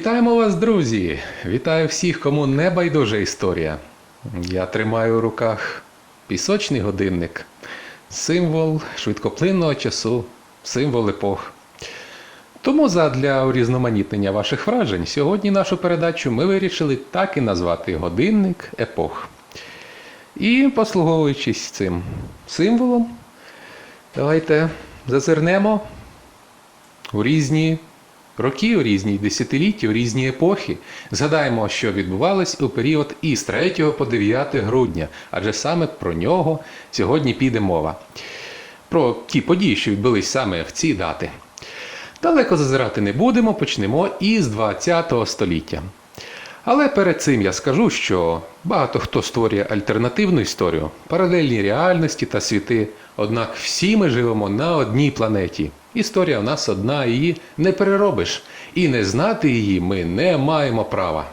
Вітаємо вас, друзі! Вітаю всіх, кому не байдужа історія. Я тримаю у руках пісочний годинник, символ швидкоплинного часу, символ епох. Тому задля урізноманітнення ваших вражень сьогодні нашу передачу ми вирішили так і назвати годинник епох. І послуговуючись цим символом, давайте зазирнемо у різні роки, у різні десятиліття, у різні епохи. Згадаємо, що відбувалось у період із 3 по 9 грудня, адже саме про нього сьогодні піде мова. Про ті події, що відбулись саме в ці дати. Далеко зазирати не будемо, почнемо із 20 століття. Але перед цим я скажу, що багато хто створює альтернативну історію, паралельні реальності та світи. Однак всі ми живемо на одній планеті. Історія в нас одна, її не переробиш. І не знати її ми не маємо права.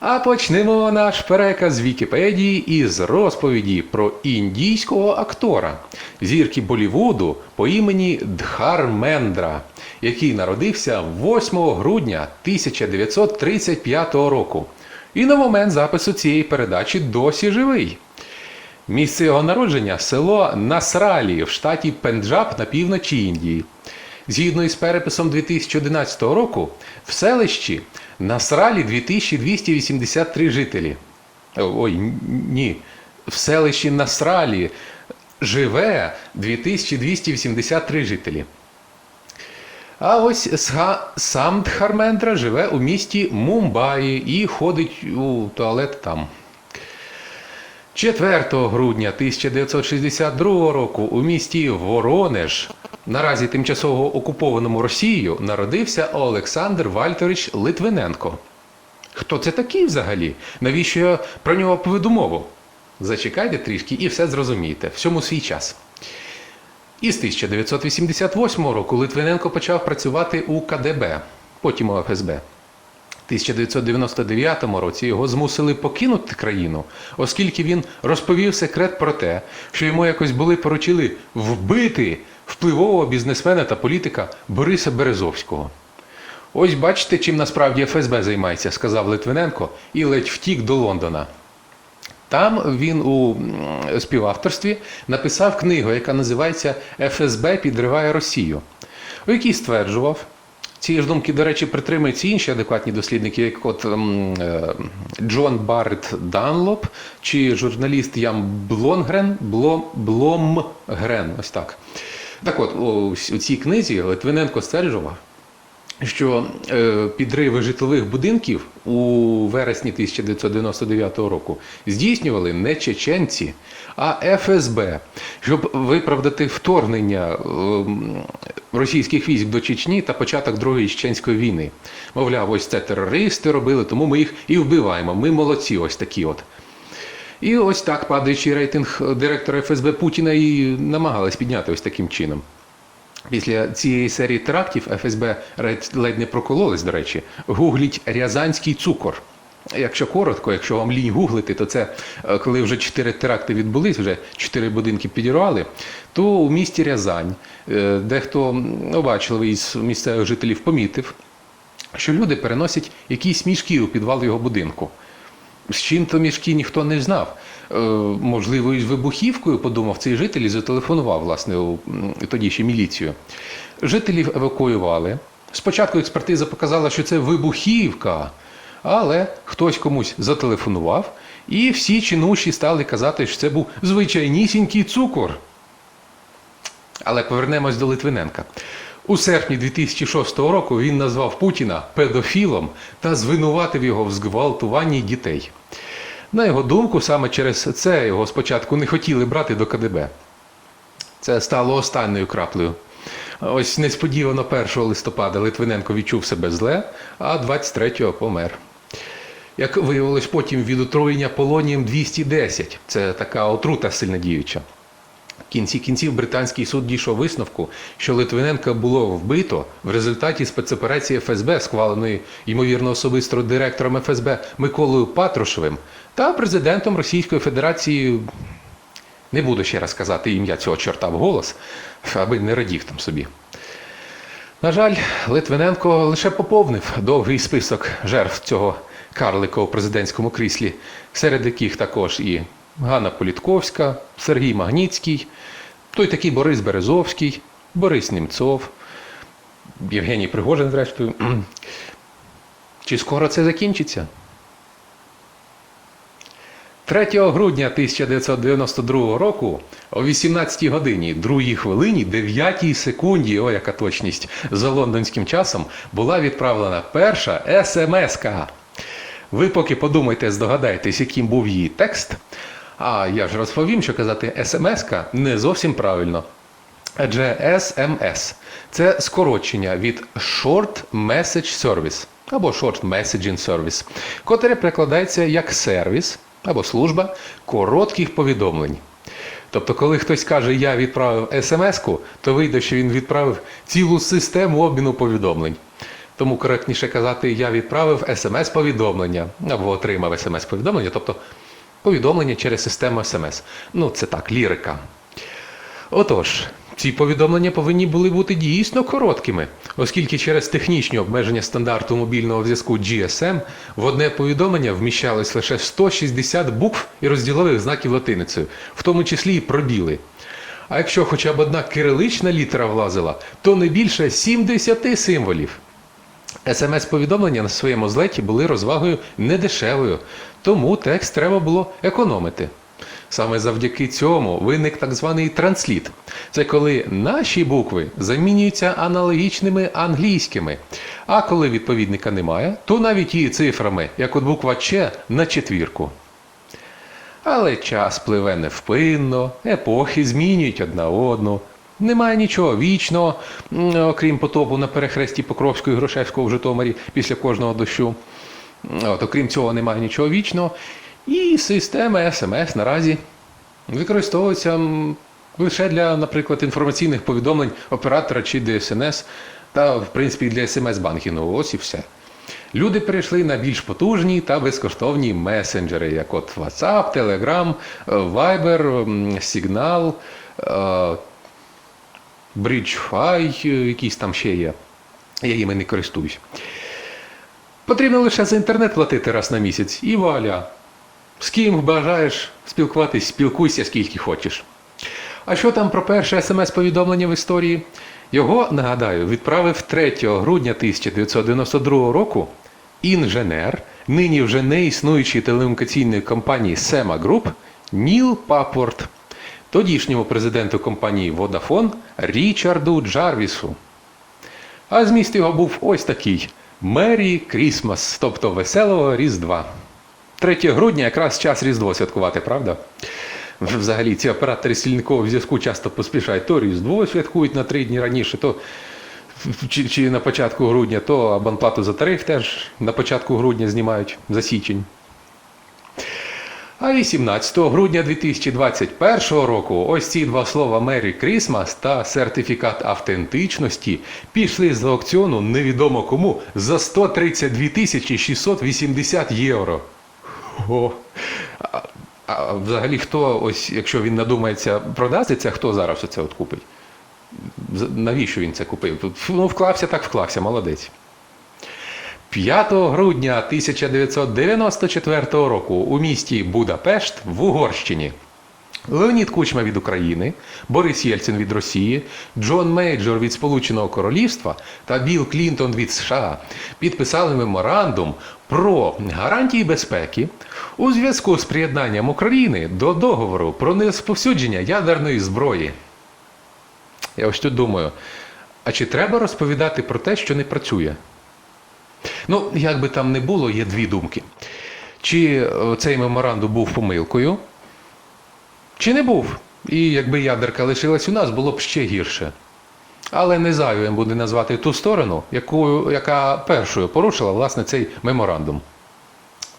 А почнемо наш переказ Вікіпедії із розповіді про індійського актора, зірки Болівуду по імені Дхармендра, який народився 8 грудня 1935 року. І на момент запису цієї передачі досі живий. Місце його народження село Насралі в штаті Пенджаб на півночі Індії. Згідно із переписом 2011 року, в селищі Насралі 2283 жителі. Ой, ні. В селищі Насралі живе 2283 жителі. А ось сам Дхармендра живе у місті Мумбаї і ходить у туалет там. 4 грудня 1962 року у місті Воронеж, наразі тимчасово окупованому Росією, народився Олександр Вальтерович Литвиненко. Хто це такий взагалі? Навіщо я про нього поведу мову? Зачекайте трішки і все зрозумієте. Всьому свій час. Із 1988 року Литвиненко почав працювати у КДБ, потім у ФСБ. У 1999 році його змусили покинути країну, оскільки він розповів секрет про те, що йому якось були поручили вбити впливового бізнесмена та політика Бориса Березовського. Ось бачите, чим насправді ФСБ займається, сказав Литвиненко і ледь втік до Лондона. Там він у співавторстві написав книгу, яка називається ФСБ підриває Росію, у якій стверджував. Цієї ж думки, до речі, притримуються інші адекватні дослідники, як от ем, е, Джон Барретт Данлоп чи журналіст Ям Блонгрен, Блом, Бломгрен. Ось так. Так от, у, цій книзі Литвиненко стверджував, що е, підриви житлових будинків у вересні 1999 року здійснювали не чеченці, а ФСБ, щоб виправдати вторгнення ем, російських військ до Чечні та початок Другої чеченської війни. Мовляв, ось це терористи робили, тому ми їх і вбиваємо. Ми молодці, ось такі от. І ось так падаючий рейтинг директора ФСБ Путіна і намагались підняти ось таким чином. Після цієї серії терактів ФСБ ледь- не прокололись, до речі, гугліть рязанський цукор. Якщо коротко, якщо вам лінь гуглити, то це е, коли вже чотири теракти відбулись, вже чотири будинки підірвали, то у місті Рязань, е, дехто обачливий із місцевих жителів помітив, що люди переносять якісь мішки у підвал його будинку. З чим то мішки ніхто не знав. Е, можливо, із вибухівкою, подумав цей житель і зателефонував, власне, тоді ще міліцію. Жителів евакуювали. Спочатку експертиза показала, що це вибухівка, але хтось комусь зателефонував, і всі чинуші стали казати, що це був звичайнісінький цукор. Але повернемось до Литвиненка. У серпні 2006 року він назвав Путіна педофілом та звинуватив його в зґвалтуванні дітей. На його думку, саме через це його спочатку не хотіли брати до КДБ. Це стало останньою краплею. Ось несподівано 1 листопада Литвиненко відчув себе зле, а 23-го помер. Як виявилось потім від отруєння полонієм 210, це така отрута сильнодіюча. В кінці кінців британський суд дійшов висновку, що Литвиненка було вбито в результаті спецоперації ФСБ, схваленої ймовірно особисто директором ФСБ Миколою Патрушевим та президентом Російської Федерації. Не буду ще раз казати ім'я цього чорта в голос, аби не радів там собі. На жаль, Литвиненко лише поповнив довгий список жертв цього карлика у президентському кріслі, серед яких також і Ганна Політковська, Сергій Магніцький, той такий Борис Березовський, Борис Німцов, Євгеній Пригожин, зрештою. Чи скоро це закінчиться? 3 грудня 1992 року о 18 годині 2 хвилині 9 секунді, о яка точність, за лондонським часом була відправлена перша смс-ка. Ви поки подумайте, здогадайтесь, яким був її текст. А я ж розповім, що казати смс-ка не зовсім правильно. Адже SMS – це скорочення від Short Message Service або Short Messaging Service, котре перекладається як сервіс або служба коротких повідомлень. Тобто, коли хтось каже, я відправив смс-ку, то вийде, що він відправив цілу систему обміну повідомлень. Тому коректніше казати, я відправив смс-повідомлення або отримав смс-повідомлення, тобто повідомлення через систему смс. Ну, це так, лірика. Отож, ці повідомлення повинні були бути дійсно короткими, оскільки через технічні обмеження стандарту мобільного зв'язку GSM в одне повідомлення вміщалось лише 160 букв і розділових знаків латиницею, в тому числі і пробіли. А якщо хоча б одна кирилична літера влазила, то не більше 70 символів. СМС-повідомлення на своєму злеті були розвагою недешевою, тому текст треба було економити. Саме завдяки цьому виник так званий трансліт. Це коли наші букви замінюються аналогічними англійськими. А коли відповідника немає, то навіть і цифрами, як от буква Ч на четвірку. Але час пливе невпинно, епохи змінюють одна одну. Немає нічого вічного, окрім потопу на перехресті Покровського і Грушевського в Житомирі після кожного дощу. От, окрім цього, немає нічого вічного. І система СМС наразі використовується лише для, наприклад, інформаційних повідомлень оператора чи ДСНС, та, в принципі, для смс-банкінгу. Ось і все. Люди перейшли на більш потужні та безкоштовні месенджери, як от WhatsApp, Telegram, Viber, Signal, е, BridgeFi, е, якісь там ще є. Я їми не користуюсь. Потрібно лише за інтернет платити раз на місяць і вуаля. З ким бажаєш спілкуватись, спілкуйся скільки хочеш. А що там про перше смс-повідомлення в історії? Його, нагадаю, відправив 3 грудня 1992 року інженер, нині вже не існуючої телекомунікаційної компанії Sema Group Ніл Папорт, тодішньому президенту компанії Vodafone Річарду Джарвісу. А зміст його був ось такий: Мері Крісмас, тобто веселого Різдва. 3 грудня якраз час Різдво святкувати, правда? Взагалі, ці оператори стільникового зв'язку часто поспішають. То Різдво святкують на три дні раніше, то чи, чи на початку грудня, то абонплату за тариф теж на початку грудня знімають за січень. А 18 грудня 2021 року ось ці два слова Merry Christmas та сертифікат автентичності пішли з аукціону невідомо кому за 132 тисячі 680 євро. О, а, а взагалі хто, ось, якщо він надумається продати це, хто зараз оце от купить? Навіщо він це купив? Ну, вклався, так вклався, молодець. 5 грудня 1994 року у місті Будапешт в Угорщині Леонід Кучма від України, Борис Єльцин від Росії, Джон Мейджор від Сполученого Королівства та Білл Клінтон від США підписали меморандум про гарантії безпеки у зв'язку з приєднанням України до договору про нерозповсюдження ядерної зброї. Я ось тут думаю, а чи треба розповідати про те, що не працює? Ну, як би там не було, є дві думки. Чи е, цей меморандум був помилкою, чи не був. І якби ядерка лишилась у нас, було б ще гірше. Але не зайвим буде назвати ту сторону, яку, яка першою порушила власне цей меморандум.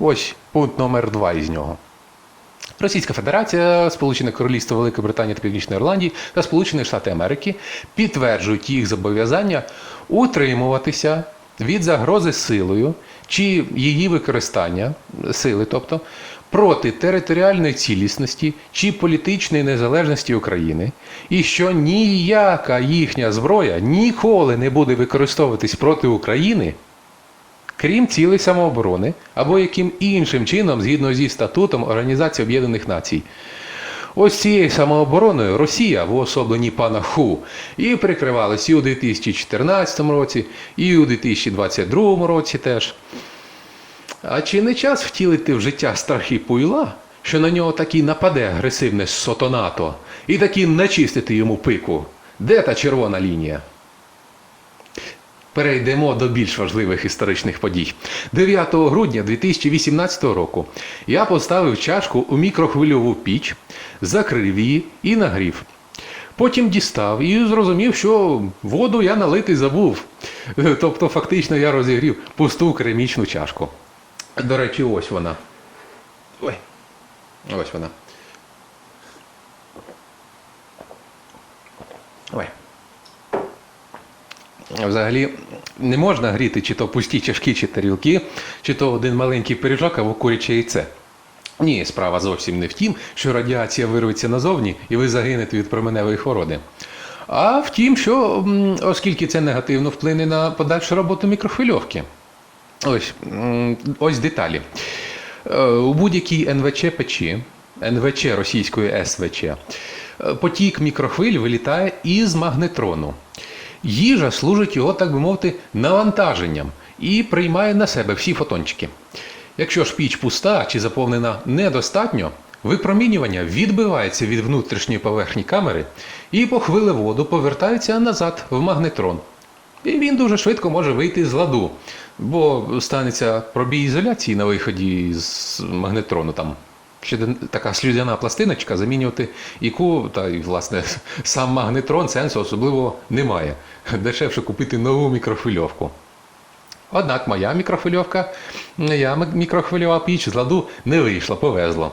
Ось пункт номер два із нього. Російська Федерація, Сполучене Королівство Великої Британії та Північної Ірландії та Сполучені Штати Америки підтверджують їх зобов'язання утримуватися від загрози силою чи її використання сили, тобто проти територіальної цілісності чи політичної незалежності України, і що ніяка їхня зброя ніколи не буде використовуватись проти України, крім цілей самооборони або яким іншим чином, згідно зі статутом Організації Об'єднаних Націй. Ось цією самообороною Росія в уособленні пана Ху і прикривалась і у 2014 році, і у 2022 році теж. А чи не час втілити в життя страхи пуйла, що на нього таки нападе агресивне сотонато, і таки начистити йому пику? Де та червона лінія? Перейдемо до більш важливих історичних подій. 9 грудня 2018 року я поставив чашку у мікрохвильову піч, закрив її і нагрів. Потім дістав і зрозумів, що воду я налити забув. Тобто, фактично, я розігрів пусту керамічну чашку. До речі, ось вона. Ой. Ось вона. Взагалі не можна гріти чи то пусті чашки, чи тарілки, чи то один маленький пиріжок або куряче яйце. Ні, справа зовсім не в тім, що радіація вирветься назовні і ви загинете від променевої хвороби. А в тім, що оскільки це негативно вплине на подальшу роботу мікрохвильовки. Ось, ось деталі. Е, У будь-якій НВЧ печі, НВЧ російської СВЧ, е, потік мікрохвиль вилітає із магнетрону. Їжа служить його, так би мовити, навантаженням і приймає на себе всі фотончики. Якщо ж піч пуста чи заповнена недостатньо, випромінювання відбивається від внутрішньої поверхні камери і по хвилеводу повертається назад в магнетрон. І він дуже швидко може вийти з ладу, бо станеться пробій ізоляції на виході з магнетрону. Там ще така слюдяна пластиночка, замінювати яку, та й власне сам магнетрон сенсу особливо немає. Дешевше купити нову мікрохвильовку. Однак моя мікрохвильовка, моя мікрохвильова піч з ладу не вийшла, повезло.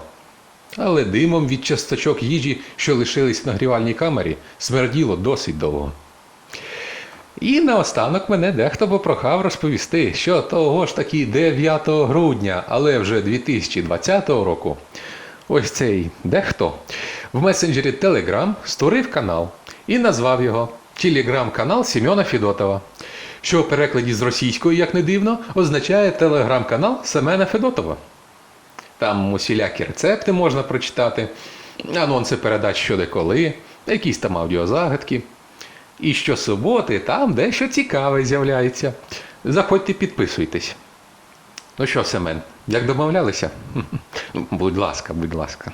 Але димом від часточок їжі, що лишились в нагрівальній камері, смерділо досить довго. І наостанок мене дехто попрохав розповісти, що того ж таки 9 грудня, але вже 2020 року, ось цей дехто в месенджері Telegram створив канал і назвав його Телеграм-канал Сімена Федотова, що у перекладі з російської, як не дивно, означає телеграм-канал Семена Федотова. Там усілякі рецепти можна прочитати, анонси передач що де коли, якісь там аудіозагадки. І щосуботи там дещо цікаве з'являється. Заходьте, підписуйтесь. Ну що, Семен, як домовлялися? Ну, Будь ласка, будь ласка.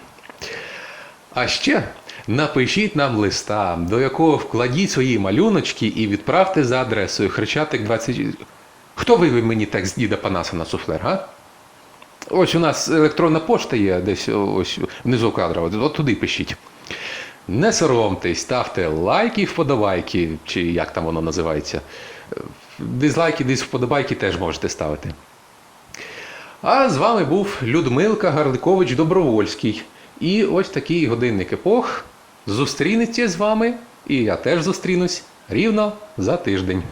А ще напишіть нам листа, до якого вкладіть свої малюночки і відправте за адресою Хрещатик 20. Хто вивів мені текст діда Панаса на суфлер, га? Ось у нас електронна пошта є десь ось внизу кадра, от от туди пишіть. Не соромтесь, ставте лайки, вподобайки, чи як там воно називається. Дизлайки, десь вподобайки теж можете ставити. А з вами був Людмилка Гарликович Добровольський. І ось такий годинник епох зустрінеться з вами, і я теж зустрінусь рівно за тиждень.